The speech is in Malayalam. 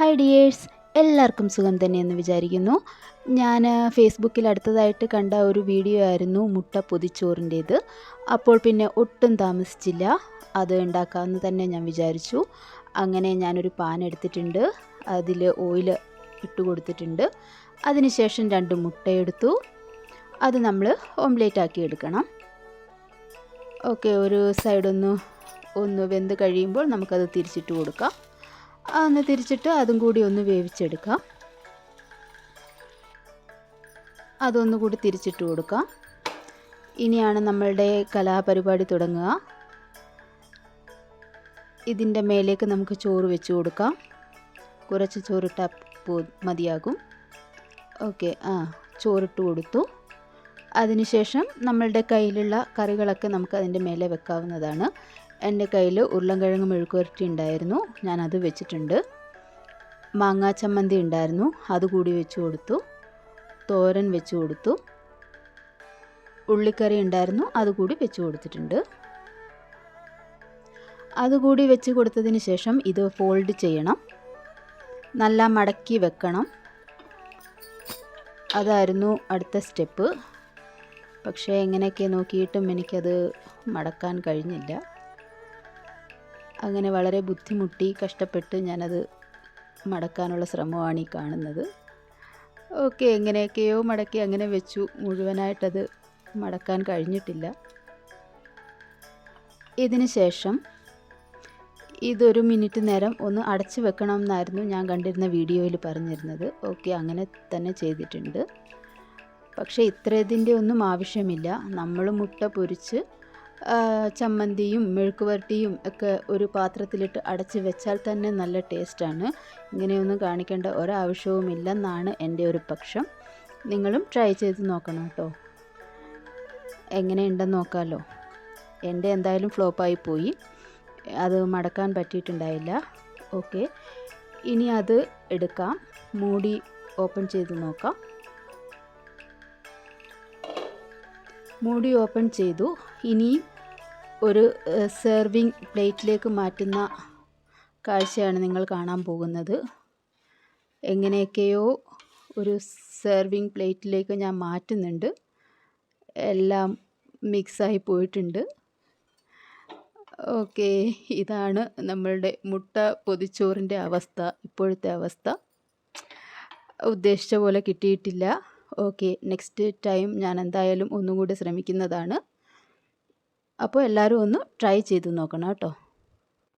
ഹായ് ഡിയേഴ്സ് എല്ലാവർക്കും സുഖം തന്നെയെന്ന് വിചാരിക്കുന്നു. ഞാൻ ഫേസ്ബുക്കിൽ അടുത്തതായിട്ട് കണ്ട ഒരു വീഡിയോ ആയിരുന്നു മുട്ട പൊതിച്ചോറിന്റേത്. അപ്പോൾ പിന്നെ ഒട്ടും താമസിച്ചില്ല. അത് ഉണ്ടാക്കാമെന്ന് തന്നെ ഞാൻ വിചാരിച്ചു. അങ്ങനെ ഞാനൊരു പാൻ എടുത്തിട്ടുണ്ട്. അതിൽ ഓയിൽ ഇട്ട് കൊടുത്തിട്ടുണ്ട്. അതിനുശേഷം രണ്ട് മുട്ടയെടുത്തു അത് നമ്മൾ ഓംലേറ്റ് ആക്കി എടുക്കണം. ഓക്കെ ഒരു സൈഡൊന്ന് ഒന്ന് വെന്ത് കഴിയുമ്പോൾ നമുക്കത് തിരിച്ചിട്ട് കൊടുക്കാം. ഒന്ന് തിരിച്ചിട്ട് അതും കൂടി ഒന്ന് വേവിച്ചെടുക്കാം. അതൊന്നുകൂടി തിരിച്ചിട്ട് കൊടുക്കാം. ഇനിയാണ് നമ്മളുടെ കലാപരിപാടി തുടങ്ങുക. ഇതിന്റെ മേലേക്ക് നമുക്ക് ചോറ് വെച്ച് കൊടുക്കാം. കുറച്ച് ചോറിട്ട മതിയാകും. ഓക്കെ ആ ചോറിട്ട് കൊടുത്തു. അതിനുശേഷം നമ്മളുടെ കയ്യിലുള്ള കറികളൊക്കെ നമുക്ക് അതിന്റെ മേലെ വെക്കാവുന്നതാണ്. എന്റെ കയ്യിൽ ഉരുളൻകിഴങ്ങ് മെഴുക്കുവരട്ടി ഉണ്ടായിരുന്നു. ഞാനത് വെച്ചിട്ടുണ്ട്. മാങ്ങാ ചമ്മന്തി ഉണ്ടായിരുന്നു. അതുകൂടി വെച്ച് കൊടുത്തു. തോരൻ വെച്ച് കൊടുത്തു. ഉള്ളിക്കറി ഉണ്ടായിരുന്നു. അതുകൂടി വെച്ച് കൊടുത്തിട്ടുണ്ട്. അതുകൂടി വെച്ച് കൊടുത്തതിന് ശേഷം ഇത് ഫോൾഡ് ചെയ്യണം. നല്ല മടക്കി വെക്കണം. അതായിരുന്നു അടുത്ത സ്റ്റെപ്പ്. പക്ഷേ എങ്ങനെയൊക്കെ നോക്കിയിട്ടും എനിക്കത് മടക്കാൻ കഴിഞ്ഞില്ല. അങ്ങനെ വളരെ ബുദ്ധിമുട്ടി കഷ്ടപ്പെട്ട് ഞാനത് മടക്കാനുള്ള ശ്രമമാണ് ഈ കാണുന്നത്. ഓക്കെ എങ്ങനെയൊക്കെയോ മടക്കി അങ്ങനെ വെച്ചു. മുഴുവനായിട്ടത് മടക്കാൻ കഴിഞ്ഞിട്ടില്ല. ഇതിന് ശേഷം ഇതൊരു മിനിറ്റ് നേരം ഒന്ന് അടച്ചു വെക്കണം എന്നായിരുന്നു ഞാൻ കണ്ടിരുന്ന വീഡിയോയിൽ പറഞ്ഞിരുന്നത്. ഓക്കെ അങ്ങനെ തന്നെ ചെയ്തിട്ടുണ്ട്. പക്ഷേ ഇത്രയതിന്റെ ഒന്നും ആവശ്യമില്ല. നമ്മൾ മുട്ട പൊരിച്ച് ചമ്മന്തിയും മെഴുക്കുവരട്ടിയും ഒക്കെ ഒരു പാത്രത്തിലിട്ട് അടച്ച് വെച്ചാൽ തന്നെ നല്ല ടേസ്റ്റാണ്. ഇങ്ങനെയൊന്നും കാണിക്കേണ്ട ഒരാവശ്യവുമില്ലെന്നാണ് എന്റെ ഒരു പക്ഷം. നിങ്ങളും ട്രൈ ചെയ്ത് നോക്കണം കേട്ടോ. എങ്ങനെയുണ്ടെന്ന് നോക്കാമല്ലോ എന്റെ എന്തായാലും ഫ്ലോപ്പായി പോയി. അത് മടക്കാൻ പറ്റിയിട്ടുണ്ടായില്ല. ഓക്കെ. ഇനി അത് എടുക്കാം. മൂടി ഓപ്പൺ ചെയ്ത് നോക്കാം. മൂടി ഓപ്പൺ ചെയ്തു. ഇനി ഒരു സെർവിങ് പ്ലേറ്റിലേക്ക് മാറ്റുന്ന കാഴ്ചയാണ് നിങ്ങൾ കാണാൻ പോകുന്നത്. എങ്ങനെയൊക്കെയോ ഒരു സെർവിങ് പ്ലേറ്റിലേക്ക് ഞാൻ മാറ്റുന്നുണ്ട്. എല്ലാം മിക്സായി പോയിട്ടുണ്ട്. ഓക്കെ ഇതാണ് നമ്മളുടെ മുട്ട പൊതിച്ചോറിന്റെ അവസ്ഥ ഇപ്പോഴത്തെ അവസ്ഥ. ഉദ്ദേശിച്ച പോലെ കിട്ടിയിട്ടില്ല. ഓക്കെ നെക്സ്റ്റ് ടൈം ഞാൻ എന്തായാലും ഒന്നുകൂടി ശ്രമിക്കുന്നതാണ്. അപ്പോൾ എല്ലാവരും ഒന്ന് ട്രൈ ചെയ്ത് നോക്കണം കേട്ടോ.